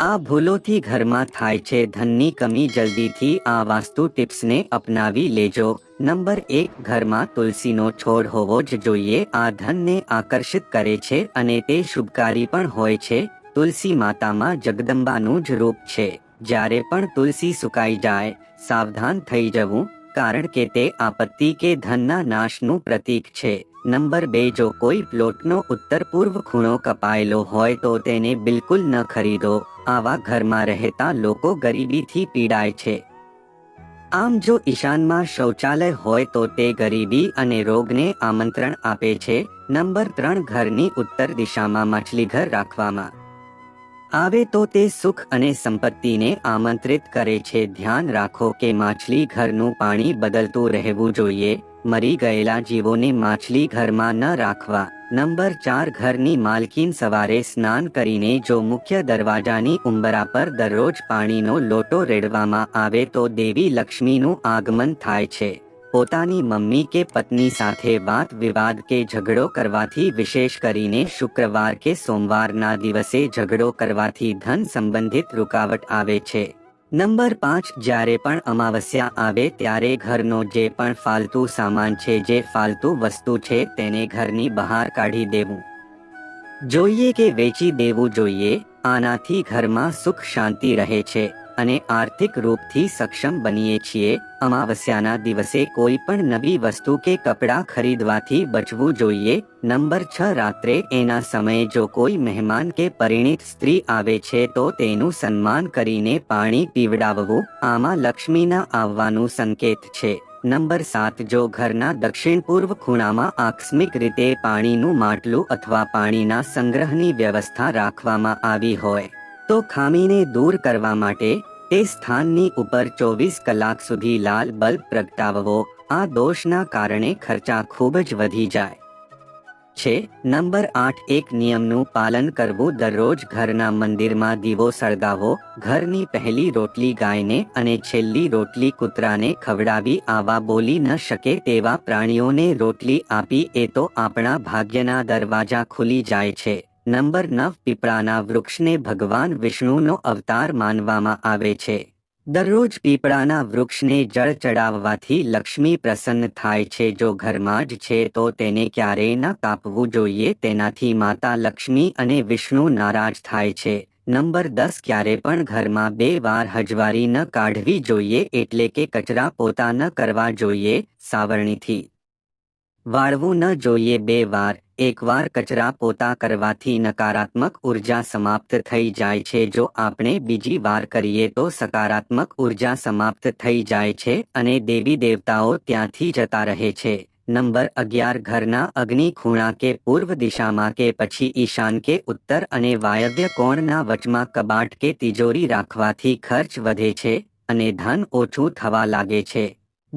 આ ભૂલોથી ઘરમાં થાય છે. ધનની કમી જલ્દીથી આ વાસ્તુ ટિપ્સને અપનાવી લેજો. નંબર એક, ઘરમાં તુલસીનો છોડ હોવો જ જોઈએ. આ ધનને આકર્ષિત કરે છે અને તે શુભકારી પણ હોય છે. તુલસી માતામાં જગદંબાનું જ રૂપ છે. જ્યારે પણ તુલસી સુકાઈ જાય, સાવધાન થઈ જવું, કારણ કે તે આપત્તિ કે ધનના નાશનું પ્રતીક છે. નંબર બે, જો કોઈ પ્લોટનો ઉત્તર પૂર્વ ખૂણો કપાયેલો હોય તો તેને બિલકુલ ન ખરીદો. આવા ઘરમાં રહેતા લોકો ગરીબીથી પીડાય છે. આમ જો ઈશાનમાં શૌચાલય હોય તો તે ગરીબી અને રોગને આમંત્રણ આપે છે. નંબર ત્રણ, ઘરની ઉત્તર દિશામાં માછલીઘર રાખવામાં આવે તો તે સુખ અને સંપત્તિને આમંત્રિત કરે છે. ધ્યાન રાખો કે માછલી ઘરનું પાણી બદલતું રહેવું જોઈએ. મરી ગયેલા જીવોને માછલી ઘરમાં ન રાખવા. નંબર ચાર ઘરની માલકીન સવારે સ્નાન કરીને જો મુખ્ય દરવાજાની ઉંબરા પર દરરોજ પાણીનો લોટો રેડવામાં આવે તો દેવી લક્ષ્મીનું આગમન થાય છે. પોતાની મમ્મી કે પત્ની સાથે વાત વિવાદ કે ઝઘડો કરવાથી વિશેષ કરીને શુક્રવાર કે સોમવારના દિવસે ઝઘડો કરવાથી ધન સંબંધિત રૂકાવટ આવે છે. નંબર પાંચ, જ્યારે પણ અમાવસ્યા આવે ત્યારે ઘરનો જે પણ ફાલતુ સામાન છે, જે ફાલતુ વસ્તુ છે, તેને ઘરની બહાર કાઢી દેવું. જોઈએ કે વેચી દેવું જોઈએ, આનાથી ઘરમાં સુખ શાંતિ રહે છે. અને આર્થિક રૂપથી સક્ષમ બનીએ છીએ. અમાવસ્યાના દિવસે કોઈ પણ નવી વસ્તુ કે કપડાં ખરીદવાથી બચવું જોઈએ. નંબર છ, રાત્રે એના સમયે જો કોઈ મહેમાન કે પરિણીત સ્ત્રી આવે છે તો તેનું સન્માન કરીને પાણી પીવડાવવું આમાં લક્ષ્મીના આવવાનું સંકેત છે. નંબર સાત, જો ઘરના દક્ષિણ પૂર્વ ખૂણામાં આકસ્મિક રીતે પાણીનું માટલું અથવા પાણીના સંગ્રહની વ્યવસ્થા રાખવામાં આવી હોય તો ખામીને દૂર કરવા માટે તે સ્થાનની ઉપર ચોવીસ કલાક સુધી લાલ બલ્બ પ્રગટાવવો, આ દોષના કારણે ખર્ચા ખૂબ જ વધી જાય. છે, નંબર આઠ એક નિયમનું પાલન કરવું, દરરોજ ઘરના મંદિરમાં દીવો સળગાવો, ઘરની પહેલી રોટલી ગાયને અને છેલ્લી રોટલી કૂતરાને ખવડાવી આવા બોલી ન શકે તેવા પ્રાણીઓને રોટલી આપી એ તો આપણા ભાગ્યના દરવાજા ખુલી જાય છે. નંબર નવ પીપળાના વૃક્ષને ભગવાન વિષ્ણુનો અવતાર માનવામાં આવે છે. દરરોજ પીપળાના વૃક્ષને જળ ચડાવવાથી લક્ષ્મી પ્રસન્ન થાય છે. જો ઘરમાં જ છે તો તેને ક્યારેય ન કાપવું જોઈએ. તેનાથી માતા લક્ષ્મી અને વિષ્ણુ નારાજ થાય છે. નંબર દસ ક્યારે પણ ઘરમાં બે વાર હજવારી ન કાઢવી જોઈએ એટલે કે કચરા પોતા ન કરવા જોઈએ સાવરણીથી. વાળવું ન જોઈએ બે વાર. એકવાર કચરા પોતા કરવાથી નકારાત્મક ઊર્જા સમાપ્ત થઈ જાય છે. જો આપણે બીજી વાર કરીએ તો સકારાત્મક ઊર્જા સમાપ્ત થઈ જાય છે અને દેવી દેવતાઓ ત્યાંથી જતા રહે છે. નંબર અગિયાર, ઘરના અગ્નિ ખૂણા કે પૂર્વ દિશામાં કે પછી ઈશાન કે ઉત્તર અને વાયવ્ય કોણના વચમાં કબાટ કે તિજોરી રાખવાથી ખર્ચ વધે છે અને ધન ઓછું થવા લાગે છે.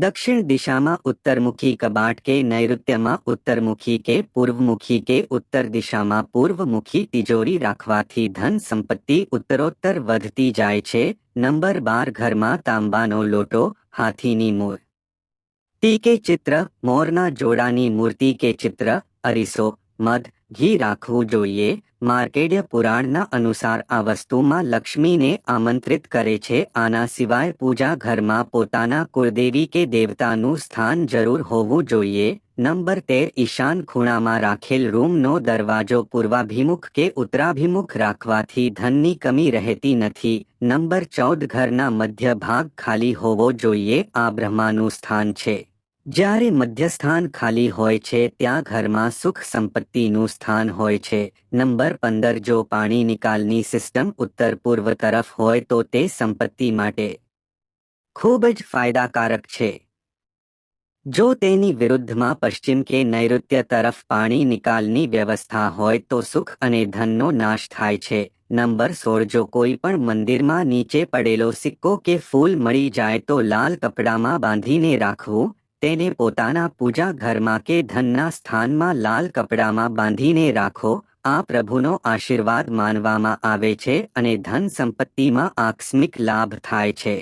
દક્ષિણ દિશામાં ઉત્તરમુખી કબાટ કે નૈઋત્યમાં ઉત્તરમુખી કે પૂર્વમુખી કે ઉત્તર દિશામાં પૂર્વમુખી તિજોરી રાખવાથી ધન સંપત્તિ ઉત્તરોત્તર વધતી જાય છે. નંબર બાર ઘરમાં તાંબાનો લોટો, હાથીની મૂર. તી કે ચિત્ર, મોરના જોડાની મૂર્તિ કે ચિત્ર, અરીસો, મધ ઘી રાખવું જોઈએ. માર્કેડ્ય પુરાણના અનુસાર આ વસ્તુમાં લક્ષ્મીને આમંત્રિત કરે છે. આના સિવાય પૂજા ઘરમાં પોતાના કુળદેવી કે દેવતાનું સ્થાન જરૂર હોવું જોઈએ. નંબર તેર, ઈશાન ખૂણામાં રાખેલ રૂમનો દરવાજો પૂર્વાભિમુખ કે ઉત્તરાભિમુખ રાખવાથી ધનની કમી રહેતી નથી. નંબર ચૌદ, ઘરના મધ્ય ભાગ ખાલી હોવો જોઈએ. આ બ્રહ્માનું સ્થાન છે. જ્યારે મધ્યસ્થાન ખાલી હોય છે, ત્યાં ઘરમાં સુખ સંપત્તિનું સ્થાન હોય છે. નંબર પંદર, જો પાણી નિકાલની સિસ્ટમ ઉત્તર પૂર્વ તરફ હોય તો તે સંપત્તિ માટે ખૂબ જ ફાયદાકારક છે. જો તેની વિરુદ્ધમાં પશ્ચિમ કે નૈઋત્ય તરફ પાણી નિકાલની વ્યવસ્થા હોય તો સુખ અને ધનનો નાશ થાય છે. નંબર સોળ, જો કોઈ પણ મંદિરમાં નીચે પડેલો સિક્કો કે ફૂલ મળી જાય તો લાલ કપડામાં બાંધીને રાખવું તેને પોતાના પૂજા ઘરમાં કે ધનના સ્થાનમાં લાલ કપડામાં બાંધીને રાખો, આ પ્રભુનો આશીર્વાદ માનવામાં આવે છે અને ધન સંપત્તિમાં આકસ્મિક લાભ થાય છે.